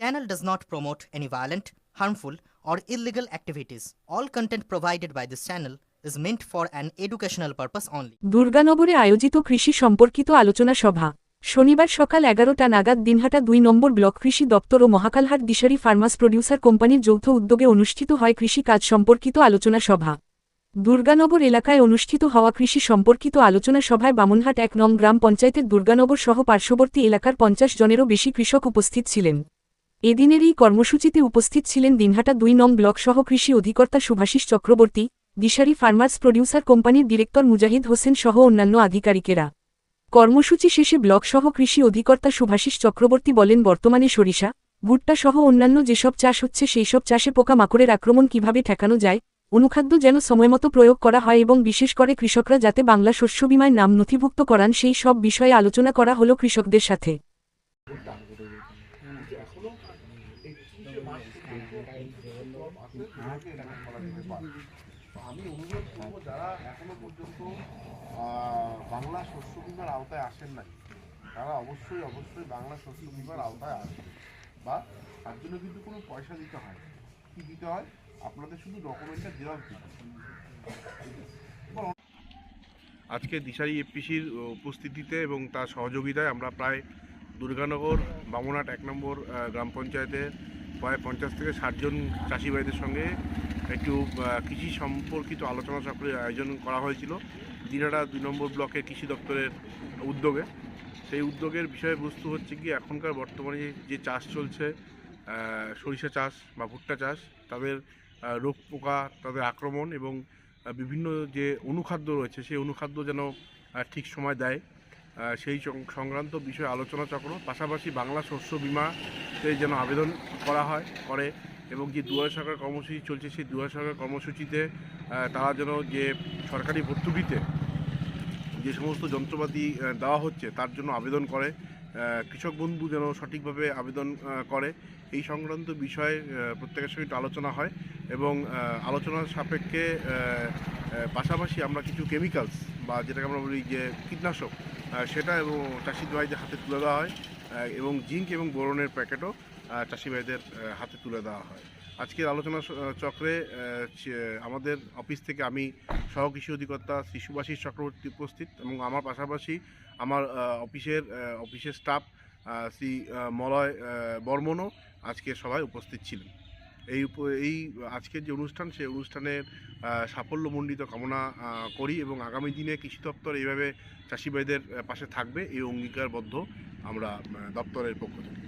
Channel does not promote any violent, harmful, or illegal activities. All content provided by this channel is meant for an educational purpose only. দুর্গানগরে আয়োজিত কৃষি সম্পর্কিত আলোচনা সভা শনিবার সকাল এগারোটা নাগাদ দিনহাটা দুই নম্বর ব্লক কৃষি দপ্তর ও মহাকালহাট দিশারি ফার্মাস প্রডিউসার কোম্পানির যৌথ উদ্যোগে অনুষ্ঠিত হয় কৃষি কাজ সম্পর্কিত আলোচনা সভা দুর্গানগর এলাকায় অনুষ্ঠিত হওয়া কৃষি সম্পর্কিত আলোচনা সভায় বামুনহাট এক নং গ্রাম পঞ্চায়েতের দুর্গানগর সহ পার্শ্ববর্তী এলাকার পঞ্চাশ জনেরও বেশি কৃষক উপস্থিত ছিলেন এদিনের এই কর্মসূচিতে উপস্থিত ছিলেন দিনহাটা দুই নং ব্লক সহ কৃষি অধিকর্তা সুভাষিস চক্রবর্তী, দিশারি ফার্মার্স প্রডিউসার কোম্পানির ডিরেক্টর মুজাহিদ হোসেন সহ অন্যান্য আধিকারিকেরা। কর্মসূচি শেষে ব্লক সহ কৃষি অধিকর্তা সুভাষিস চক্রবর্তী বলেন, বর্তমানে সরিষা, ভুট্টা সহ অন্যান্য যেসব চাষ হচ্ছে সেই সব চাষে পোকা মাকড়ের আক্রমণ কীভাবে ঠেকানো যায়, অনুখাদ্য যেন সময়মতো প্রয়োগ করা হয় এবং বিশেষ করে কৃষকরা যাতে বাংলা শস্য বিমায় নাম নথিভুক্ত করান সেই সব বিষয়ে আলোচনা করা হলো কৃষকদের সাথে। আমি অনুরোধ করব যারা এখনও পর্যন্ত বাংলা শস্য বিমার আওতায় আসেন নাই তারা অবশ্যই অবশ্যই বাংলা শস্য বিমার আওতায় আসবে বা তার জন্য কিন্তু কোনো পয়সা দিতে হয়। কি দিতে হয় আপনাদের শুধু ডকুমেন্টটা জেরক্স দিতে আজকে দিশারি এফপিসির উপস্থিতিতে এবং তার সহযোগিতায় আমরা প্রায় দুর্গানগর বামুনহাট এক নম্বর গ্রাম পঞ্চায়েতে প্রায় পঞ্চাশ থেকে ষাটজন চাষি ভাইদের সঙ্গে একটু কৃষি সম্পর্কিত আলোচনা চক্রের আয়োজন করা হয়েছিল। দিনারা দুই নম্বর ব্লকের কৃষি দপ্তরের উদ্যোগে। সেই উদ্যোগের বিষয়বস্তু হচ্ছে কি, এখনকার বর্তমানে যে চাষ চলছে সরিষা চাষ বা ভুট্টা চাষ, তাদের রোগ পোকা, তাদের আক্রমণ এবং বিভিন্ন যে অনুখাদ্য রয়েছে, সেই অনুখাদ্য যেন ঠিক সময় দেয়। সেই সংক্রান্ত বিষয়ে আলোচনা চক্র, পাশাপাশি বাংলা শস্য বিমাতে যেন আবেদন করা হয়, করে, এবং যে দুয়ারে সরকার কর্মসূচি চলছে, সেই দুয়ারে সরকার কর্মসূচিতে তারা যেন যে সরকারি ভর্তুকিতে যে সমস্ত যন্ত্রপাতি দেওয়া হচ্ছে, তার জন্য আবেদন করে কৃষক বন্ধু যেন সঠিকভাবে আবেদন করে, এই সংক্রান্ত বিষয়ে প্রত্যেকের সঙ্গে আলোচনা হয়, এবং আলোচনার সাপেক্ষে পাশাপাশি আমরা কিছু কেমিক্যালস বা যেটাকে আমরা বলি যে কীটনাশক সেটা এবং চাষি ভাইদের হাতে তুলে দেওয়া হয় এবং জিঙ্ক এবং বোরনের প্যাকেটও চাষি ভাইদের হাতে তুলে দেওয়া হয়। আজকের আলোচনা চক্রে আমাদের অফিস থেকে আমি সহ কৃষি অধিকর্তা সুভাষিস চক্রবর্তী উপস্থিত এবং আমার পাশাপাশি আমার অফিসের অফিসের স্টাফ শ্রী মলয় বর্মনও আজকে সবাই উপস্থিত ছিলেন। এই এই আজকের যে অনুষ্ঠান, সেই অনুষ্ঠানের সাফল্যমণ্ডিত কামনা করি এবং আগামী দিনে কৃষি দপ্তর এইভাবে চাষিভাইদের পাশে থাকবে, এই অঙ্গীকারবদ্ধ আমরা দপ্তরের পক্ষ থেকে।